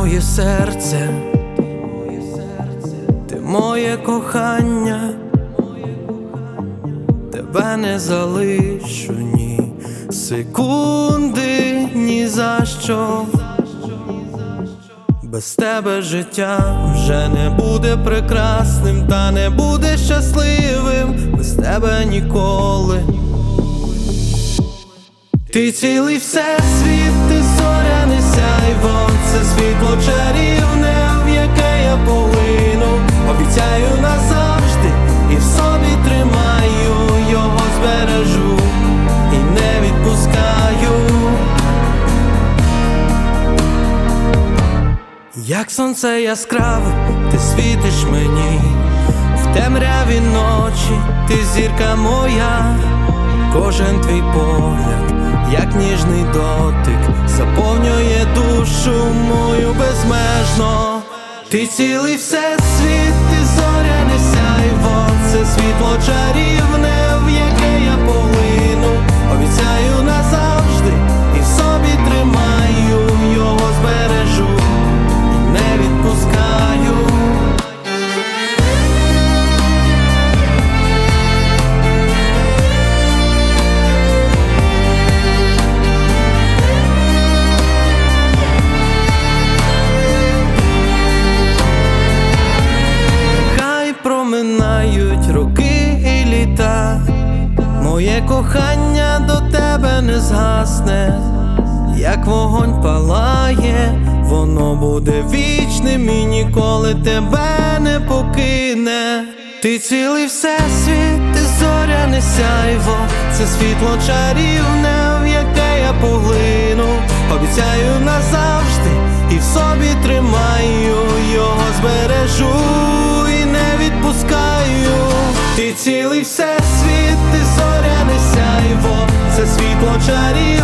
моє серце, ти моє кохання, тебе не залишу ні секунди, ні за що. Без тебе життя вже не буде прекрасним, та не буде щасливим, без тебе ніколи. Ти цілий всесвіт, ти зоряне Як сонце яскраве, ти світиш мені, в темряві ночі, ти зірка моя, кожен твій погляд, як ніжний дотик, заповнює душу мою безмежно. Ти цілий всесвіт, ти зоряне сяйво, це світло чарівне, моє кохання до тебе не згасне, як вогонь палає, воно буде вічним і ніколи тебе не покине. Ти цілий всесвіт, ти зоряне сяйво, це світло чарівне, в яке я поглину. Обіцяю назавжди і в собі тримаю, його збережу і не відпускаю. Ти цілий всесвіт shut it